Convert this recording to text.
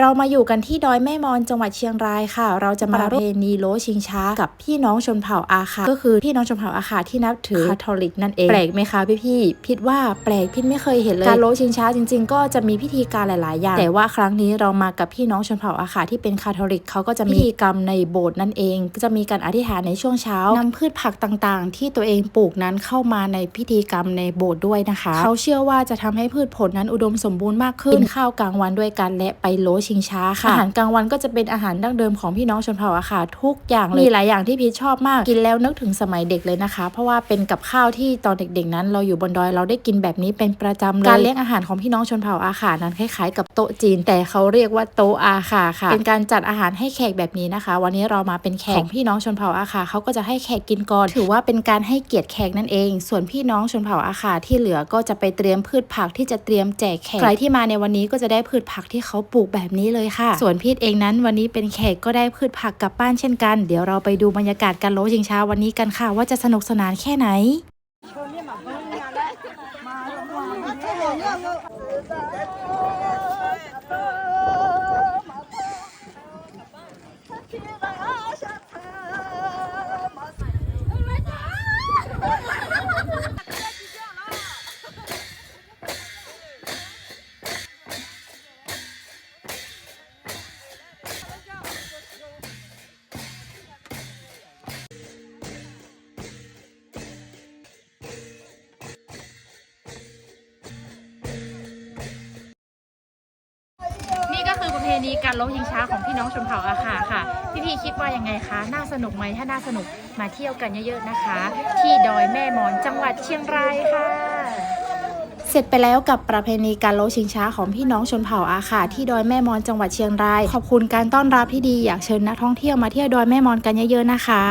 เรามาอยู่กันที่ดอยแม่มอนจังหวัดเชียงรายค่ะ เราจะมาประเพณีโลชิงช้า กับพี่น้องชนเผ่าอาคา ก็คือพี่น้องชนเผ่าอาคาที่นับถือคาทอลิกนั่นเอง แปลกไหมคะพี่พี่ๆพิดว่าแปลกพิดไม่เคยเห็นเลย การโลชิงช้าจริง ๆ ก็จะมีพิธีการหลาย ๆ อย่าง แต่ว่าครั้งนี้เรามากับพี่น้องชนเผ่าอาคาที่เป็นคาทอลิกเขาก็จะมีพิธีกรรมในโบสถ์นั่นเองก็จะมีการอธิษฐานในช่วงเช้านำพืชผักต่างๆ ที่ตัวเองปลูกนั้นเข้ามาในพิธีกรรมในโบสถ์ด้วยนะคะ เขาเชื่อว่าจะทำให้พืชผลนั้นอุดมสมบูรณ์มากขึ้นกินข้าวกลางวันด้วยกันและไปโลชิงช้าค่ะอาหารกลางวันก็จะเป็นอาหารดั้งเดิมของพี่น้องชนเผ่าอาคาทุกอย่างเลยมีหลายอย่างที่พีชชอบมากกินแล้วนึกถึงสมัยเด็กเลยนะคะ เพราะว่าเป็นกับข้าวที่ตอนเด็กๆนั้น เราอยู่บนดอยเราได้กินแบบนี้เป็นประจำเลยการเลี้ยงอาหารของพี่น้องชนเผ่าอาคานั้นคล้ายๆ กับโต๊ะจีน แต่เขาเรียกว่าโต๊ะอาคาค่ะ เป็นการจัดอาหารให้แขกแบบนี้นะคะ วันนี้เรามาเป็นแขกของพี่น้องชนเผ่าอาคาเขาก็จะให้แขกกินก่อนถือว่าเป็นการให้เกียรติแขกนั่นเอง ส่วนพี่น้องชนเผ่าอาคาที่เหลือก็จะไปเตรียมพืชผักที่จะเตรียมแจกแขกใครที่มาในวันนี้ก็จะได้พืชผักที่เขาปลูกแบบนี้เลยค่ะส่วนพีทเองนั้นวันนี้เป็นแขกก็ได้พืชผักกลับบ้านเช่นกัน เดี๋ยวเราไปดูบรรยากาศการโลชิงช้าวันนี้กันค่ะ ว่าจะสนุกสนานแค่ไหนนี่ ณีการลบยิงช้าของพี่น้องชนเผ่าอาคาค่ะพี่พี่คิดว่ายังไงคะน่าสนุกไหมถ้าน่าสนุกมาเที่ยวกันเยอะๆนะคะ ที่ดอยแม่มอนจังหวัดเชียงรายค่ะ เสร็จไปแล้วกับประเพณีการโลชิงช้าของพี่น้องชนเผ่าอาขาที่ดอยแม่มอนจังหวัดเชียงราย ขอบคุณการต้อนรับที่ดีอยากเชิญนักท่องเที่ยวมาเที่ยวดอยแม่มอนกันเยอะๆนะคะ